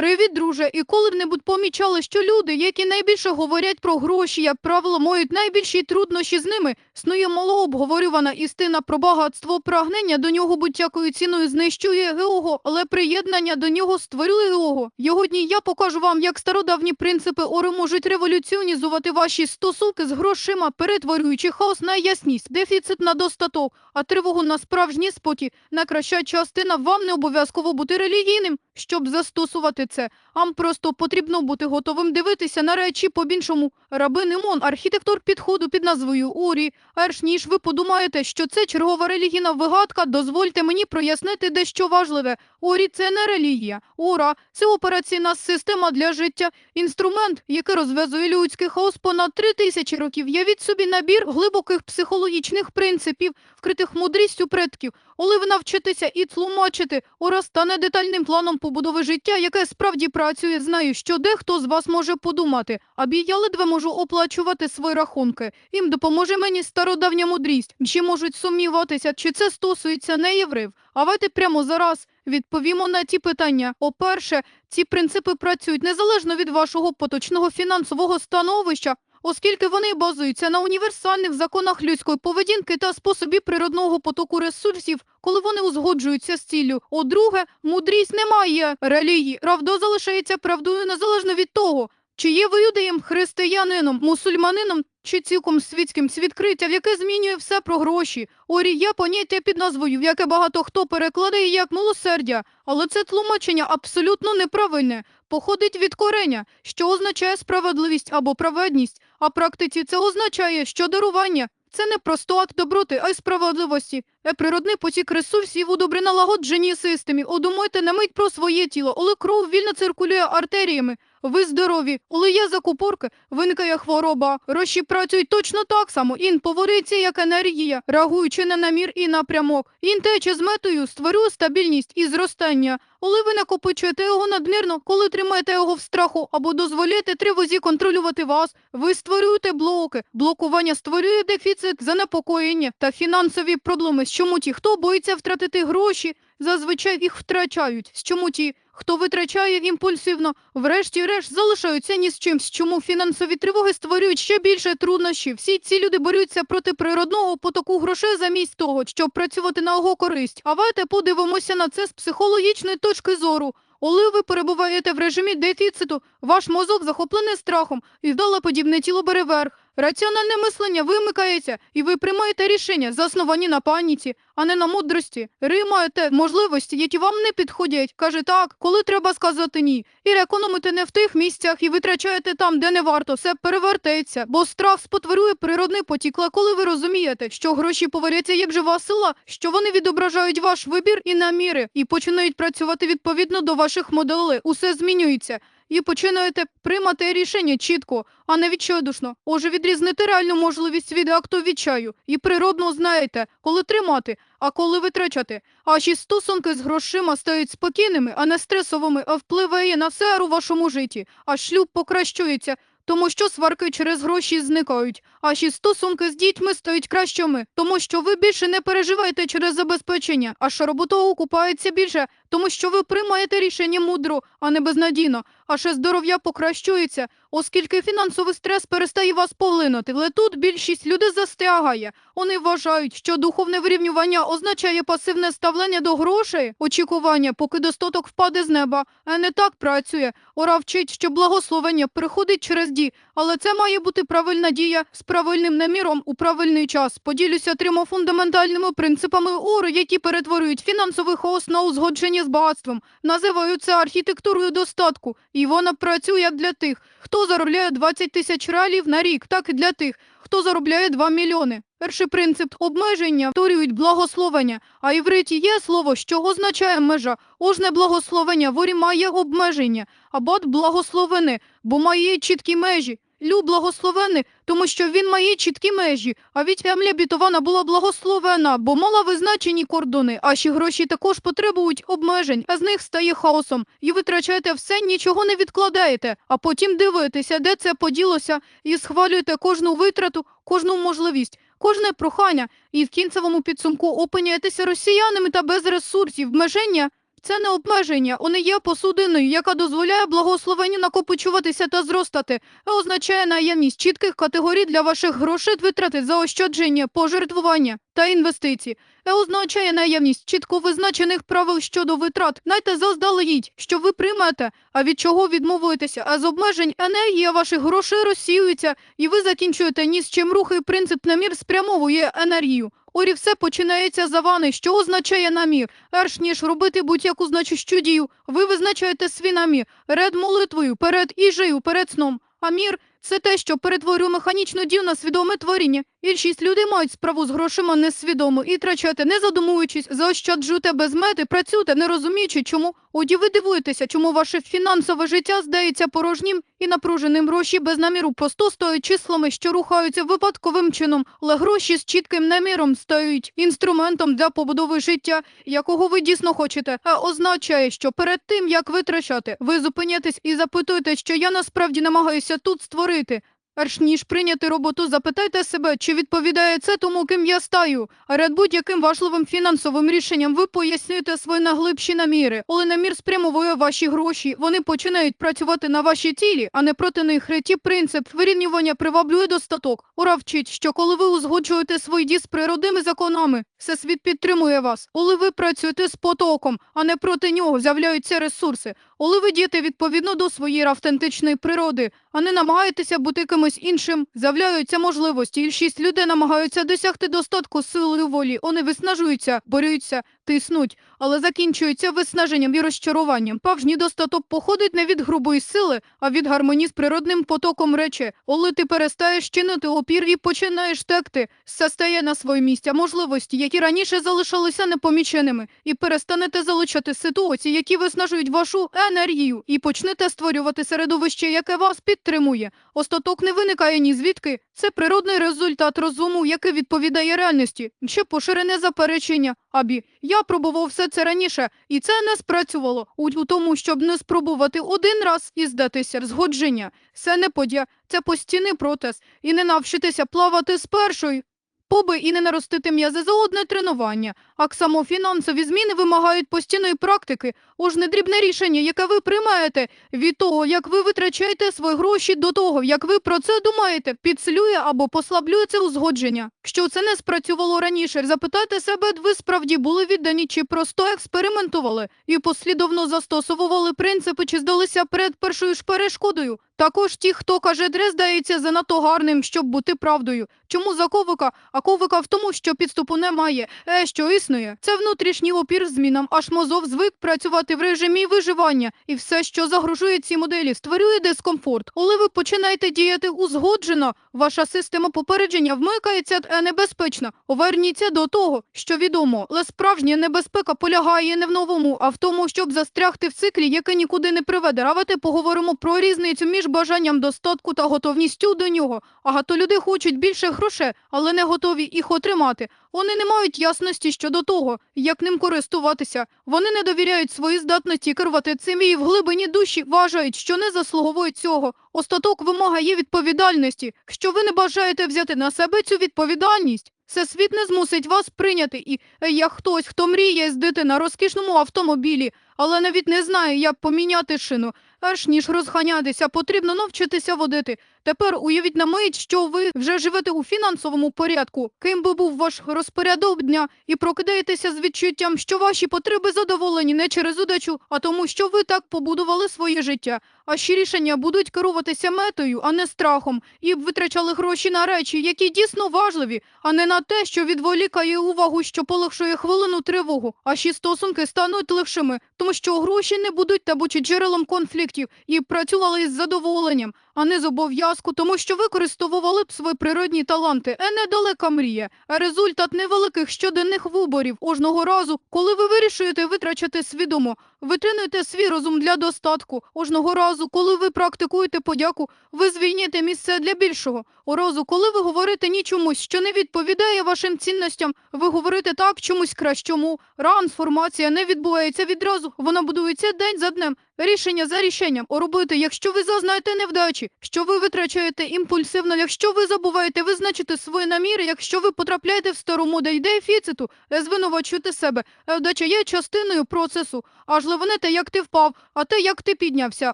Привіт, друже. І коли-небудь помічали, що люди, які найбільше говорять про гроші, як правило, мають найбільші труднощі з ними. Снує малообговорювана істина про багатство, прагнення до нього будь-якою ціною знищує його, але приєднання до нього створює його. Йогодні я покажу вам, як стародавні принципи ОРи можуть революціонізувати ваші стосунки з грошима, перетворюючи хаос на ясність, дефіцит на достаток, а тривогу на справжній спокій. Найкраща частина вам не обов'язково бути релігійним, щоб застосувати це. Ам просто потрібно бути готовим дивитися на речі по-іншому. Рабин Імон, архітектор підходу під назвою Урі. Перш ніж ви подумаєте, що це чергова релігійна вигадка, дозвольте мені прояснити дещо важливе. Орі це не релігія. Ора це операційна система для життя, інструмент, який розв'язує людський хаос понад три тисячі років. Явіть собі набір глибоких психологічних принципів, вкритих мудрістю предків. Коли ви навчитеся і тлумачити, ора стане детальним планом побудови життя, яке справді працює. Знаю, що дехто з вас може подумати, абі я ледве можу оплачувати свої рахунки. Їм допоможе мені стародавня мудрість. Чи можуть сумніватися, чи це стосується не євреїв? А давайте прямо зараз відповімо на ті питання. По-перше, ці принципи працюють незалежно від вашого поточного фінансового становища. Оскільки вони базуються на універсальних законах людської поведінки та способі природного потоку ресурсів, коли вони узгоджуються з ціллю. О-друге, мудрість не має релігії. Правда залишається правдою незалежно від того, чи є ви юдеєм, християнином, мусульманином чи цілком світським свідкриттям, яке змінює все про гроші. Орі є поняття під назвою, в яке багато хто перекладає як милосердя, але це тлумачення абсолютно неправильне. Походить від кореня, що означає справедливість або праведність, а практиці це означає, що дарування це не просто акт доброти, а й справедливості. Е природний потік ресурсів у добре налагодженій системі. Одумайте на мить про своє тіло, але кров вільно циркулює артеріями. Ви здорові, коли є закупорки, виникає хвороба. Гроші працюють точно так само. Ін поводиться як енергія, реагуючи на намір і напрямок. Ін тече з метою створює стабільність і зростання. Коли ви накопичуєте його надмірно, коли тримаєте його в страху або дозволяєте тривозі контролювати вас, ви створюєте блоки. Блокування створює дефіцит, занепокоєння та фінансові проблеми. З чому ті, хто боїться втратити гроші, зазвичай їх втрачають. З чому ті, хто витрачає імпульсивно, врешті-решт залишаються ні з чимсь. Чому фінансові тривоги створюють ще більше труднощів? Всі ці люди борються проти природного потоку грошей замість того, щоб працювати на його користь. А давайте подивимося на це з психологічної точки зору. Коли ви перебуваєте в режимі дефіциту, ваш мозок захоплений страхом і подібне тіло бере верх. Раціональне мислення вимикається, і ви приймаєте рішення, засновані на паніці, а не на мудрості. Ви маєте можливості, які вам не підходять. Каже так, коли треба сказати ні. І економите не в тих місцях і витрачаєте там, де не варто, все перевертається. Бо страх спотворює природний потік. Але коли ви розумієте, що гроші поваряться як жива сила, що вони відображають ваш вибір і наміри, і починають працювати відповідно до ваших моделей, усе змінюється. І починаєте приймати рішення чітко, а не відчайдушно. Отже, відрізнити реальну можливість від акту відчаю. І природно знаєте, коли тримати, а коли витрачати. Ваші стосунки з грошима стають спокійними, а не стресовими, а впливає на все у вашому житті. А шлюб покращується, тому що сварки через гроші зникають. Ваші стосунки з дітьми стають кращими, тому що ви більше не переживаєте через забезпечення, а робота окупається більше, тому що ви приймаєте рішення мудро, а не безнадійно. Аше здоров'я покращується, оскільки фінансовий стрес перестає вас поглинути. Але тут більшість людей застрягає. Вони вважають, що духовне вирівнювання означає пасивне ставлення до грошей, очікування, поки достаток впаде з неба. А не так працює. Ора вчить, що благословення приходить через ді, але це має бути правильна дія з правильним наміром у правильний час. Поділюся трьома фундаментальними принципами ори, які перетворюють фінансовий хаос на узгодження з багатством. Називаю це архітектурою достатку, і вона працює як для тих, хто заробляє 20 тисяч реалів на рік, так і для тих, хто заробляє 2 мільйони. Перший принцип обмеження вторюють благословення, а івриті є слово, що означає межа. Ожне благословення ворі має обмеження, а бат благословене, бо має чіткі межі. Лю благословений, тому що він має чіткі межі, а від земля бітована була благословена, бо мала визначені кордони, а ще гроші також потребують обмежень, а з них стає хаосом. І витрачаєте все, нічого не відкладаєте, а потім дивитеся, де це поділося, і схвалюєте кожну витрату, кожну можливість. Кожне прохання, і в кінцевому підсумку опиняєтеся росіянами та без ресурсів. Меження Це не обмеження, воно є посудиною, яка дозволяє благословенню накопичуватися та зростати. Це означає наявність чітких категорій для ваших грошей витрати, заощадження, пожертвування та інвестицій. Це означає наявність чітко визначених правил щодо витрат. Знайте заздалегідь, що ви приймете, а від чого відмовуєтеся. А з обмежень енергія ваших грошей розсіюється, і ви закінчуєте ні з чим рухи принцип намір спрямовує енергію. Орі все починається за вани, що означає намір. Перш ніж робити будь-яку значущу дію, ви визначаєте свій намір перед молитвою, перед іжею, перед сном. Амір це те, що перетворює механічну дію на свідоме творіння. Більшість людей мають справу з грошима несвідомо і трачати, не задумуючись, заощаджуйте без мети, працюйте, не розуміючи, чому. Оді ви дивуєтеся, чому ваше фінансове життя здається порожнім і напруженим. Гроші без наміру просто стоять числами, що рухаються випадковим чином, але гроші з чітким наміром стають інструментом для побудови життя, якого ви дійсно хочете. А означає, що перед тим як витрачати, ви зупиняєтесь і запитуєте, що я насправді намагаюся тут створити. Перш ніж прийняти роботу, запитайте себе, чи відповідає це тому, ким я стаю. А перед будь-яким важливим фінансовим рішенням ви пояснюєте свої наглибші наміри. Коли намір спрямовує ваші гроші, вони починають працювати на вашій тілі, а не проти них. Третій принцип вирівнювання приваблює достаток. Ура вчить, що коли ви узгоджуєте свої дії з природними законами, всесвіт підтримує вас. Коли ви працюєте з потоком, а не проти нього, з'являються ресурси. Коли ви дієте відповідно до своєї автентичної природи, а не намагаєтеся бути кимось іншим, з'являються можливості. і шість людей намагаються досягти достатку силою волі. Вони виснажуються, борються, тиснуть, але закінчуються виснаженням і розчаруванням. Павжній достаток походить не від грубої сили, а від гармонії з природним потоком речі. Коли ти перестаєш чинити опір і починаєш текти, все стає на своє місце можливості, які раніше залишалися непоміченими, і перестанете залучати ситуації, які виснажують вашу енергію, і почнете створювати середовище, яке вас підтримує. Остаток не виникає ні звідки. Це природний результат розуму, який відповідає реальності. Ще поширене заперечення. Абі, я пробував все це раніше, і це не спрацювало. У, тому, щоб не спробувати один раз і здатися згодження. Це не подія, це постійний протест. І не навчитися плавати з першої. Поби і не наростити м'язи за одне тренування, а фінансові зміни вимагають постійної практики. Ож не дрібне рішення, яке ви приймаєте від того, як ви витрачаєте свої гроші до того, як ви про це думаєте, підсилює або послаблює це узгодження. Що це не спрацювало раніше, запитайте себе, ви справді були віддані чи просто експериментували і послідовно застосовували принципи, чи здалися перед першою ж перешкодою. Також ті, хто каже, дре здається занадто гарним, щоб бути правдою. Чому заковика? А ковика в тому, що підступу немає. Е, що існує? Це внутрішній опір змінам, аж мозок звик працювати в режимі виживання, і все, що загрожує цій моделі, створює дискомфорт. Коли ви починаєте діяти узгоджено, ваша система попередження вмикається е, небезпечно. Поверніться до того, що відомо, але справжня небезпека полягає не в новому, а в тому, щоб застрягти в циклі, який нікуди не приведе. Давайте поговоримо про різницю між бажанням достатку та готовністю до нього. Багато людей хочуть більше грошей, але не готові їх отримати. Вони не мають ясності щодо того, як ним користуватися. Вони не довіряють своїй здатності керувати цим і в глибині душі вважають, що не заслуговують цього. Остаток вимагає відповідальності. Що ви не бажаєте взяти на себе цю відповідальність? Це світ не змусить вас прийняти, і е, як хтось, хто мріє їздити на розкішному автомобілі, але навіть не знає, як поміняти шину. Перш ніж розганятися, потрібно навчитися водити. Тепер уявіть на мить, що ви вже живете у фінансовому порядку, ким би був ваш розпорядок дня, і прокидаєтеся з відчуттям, що ваші потреби задоволені не через удачу, а тому, що ви так побудували своє життя. А рішення будуть керуватися метою, а не страхом, і б витрачали гроші на речі, які дійсно важливі, а не на те, що відволікає увагу, що полегшує хвилину тривогу. А стосунки стануть легшими, тому що гроші не будуть табучі джерелом конфліктів і працювали із задоволенням, а не з обов'язку, тому що використовували б свої природні таланти. Е недалека мрія, результат невеликих щоденних виборів кожного разу, коли ви вирішуєте витрачати свідомо. Ви тренуєте свій розум для достатку. Кожного разу, коли ви практикуєте подяку, ви звільніте місце для більшого. У разу, коли ви говорите ні чомусь, що не відповідає вашим цінностям, ви говорите так чомусь кращому. Трансформація не відбувається відразу, вона будується день за днем. Рішення за рішенням робити, якщо ви зазнаєте невдачі, що ви витрачаєте імпульсивно, якщо ви забуваєте визначити свої наміри, якщо ви потрапляєте в стару модель дефіциту, е, звинувачуєте себе. Е, Вдача є частиною процесу, аж не те, як ти впав, а те, як ти піднявся.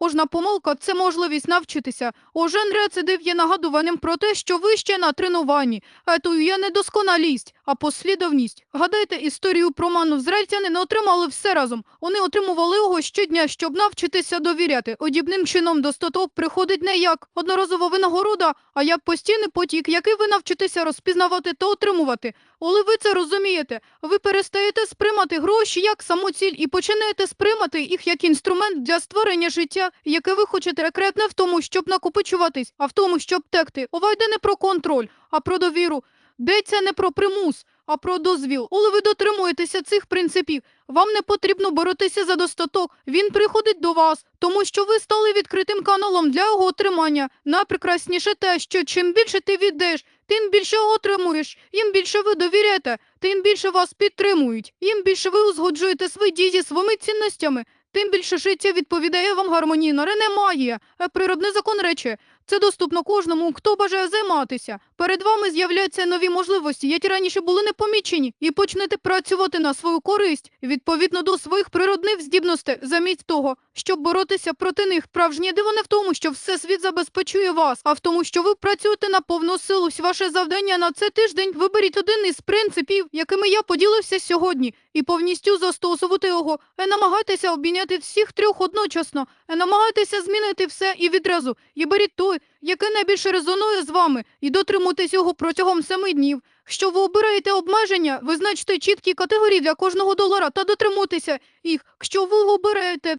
Кожна помилка це можливість навчитися. Ожен рецидив є нагадуванням про те, що ви ще на тренуванні. Етою є не досконалість, а послідовність. Гадайте історію про ману зрельтяни не отримали все разом. Вони отримували його щодня, щоб навчитися довіряти. Одібним чином достаток приходить не як одноразова винагорода, а як постійний потік, який ви навчитеся розпізнавати та отримувати. Коли ви це розумієте, ви перестаєте сприймати гроші як самоціль і починаєте сприймати їх як інструмент для створення життя, яке ви хочете рекрет не в тому, щоб накопичуватись, а в тому, щоб текти. Ова йде не про контроль, а про довіру. Йдеться не про примус, а про дозвіл. Коли ви дотримуєтеся цих принципів, вам не потрібно боротися за достаток. Він приходить до вас, тому що ви стали відкритим каналом для його отримання. Найпрекрасніше те, що чим більше ти віддаєш, тим більше отримуєш, їм більше ви довіряєте, тим більше вас підтримують, їм більше ви узгоджуєте свої дії своїми цінностями, тим більше життя відповідає вам гармонійно. Рене магія, е, природний закон речі. Це доступно кожному, хто бажає займатися. Перед вами з'являються нові можливості, які раніше були не помічені, і почнете працювати на свою користь відповідно до своїх природних здібностей, замість того, щоб боротися проти них. Справжнє диво не в тому, що всесвіт забезпечує вас, а в тому, що ви працюєте на повну силу. Ваше завдання на цей тиждень виберіть один із принципів, якими я поділився сьогодні, і повністю застосувати його. І намагайтеся обміняти всіх трьох одночасно. І намагайтеся змінити все і відразу. І беріть той, який найбільше резонує з вами, і дотримуйтесь його протягом семи днів. Якщо ви обираєте обмеження, визначте чіткі категорії для кожного долара та дотримуйтеся їх. Якщо ви обираєте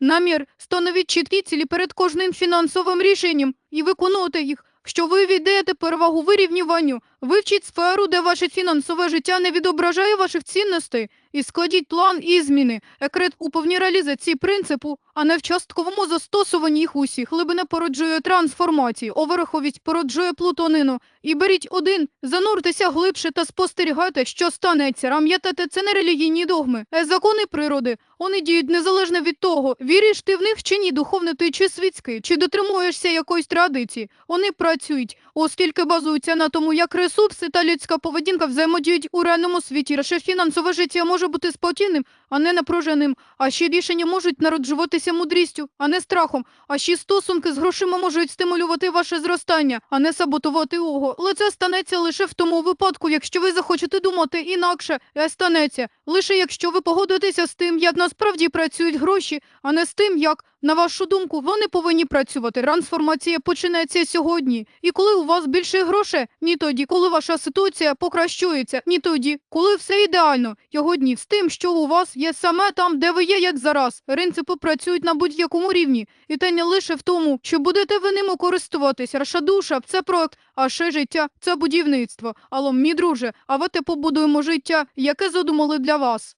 намір, становіть чіткі цілі перед кожним фінансовим рішенням і виконуйте їх. Якщо ви віддаєте перевагу вирівнюванню, вивчіть сферу, де ваше фінансове життя не відображає ваших цінностей, і складіть план і зміни, екрет у повній реалізації принципу, а не в частковому застосуванні їх усіх. Глибина породжує трансформацію, оверховість породжує плутонину. І беріть один, зануртеся глибше та спостерігайте, що станеться. Пам'ятайте, це не релігійні догми, а закони природи. Вони діють незалежно від того, віриш ти в них чи ні, духовний ти чи світський, чи дотримуєшся якоїсь традиції. Вони працюють, оскільки базуються на тому, як ресурси та людська поведінка взаємодіють у реальному світі. Раше фінансове життя може бути спокійним, а не напруженим. А ще рішення можуть народжуватися мудрістю, а не страхом. А ще стосунки з грошима можуть стимулювати ваше зростання, а не саботувати його. Але це станеться лише в тому випадку, якщо ви захочете думати інакше, е, станеться лише якщо ви погодитеся з тим, як насправді працюють гроші, а не з тим, як на вашу думку вони повинні працювати. Трансформація починається сьогодні. І коли у вас більше грошей, ні тоді, коли ваша ситуація покращується, ні тоді, коли все ідеально. Його дні з тим, що у вас є саме там, де ви є, як зараз. Ринципи працюють на будь-якому рівні, і те не лише в тому, що будете ви ними користуватись. Раша душа це проект, а ще життя це будівництво. Алло, мій друже, а ви побудуємо життя, яке задумали для вас.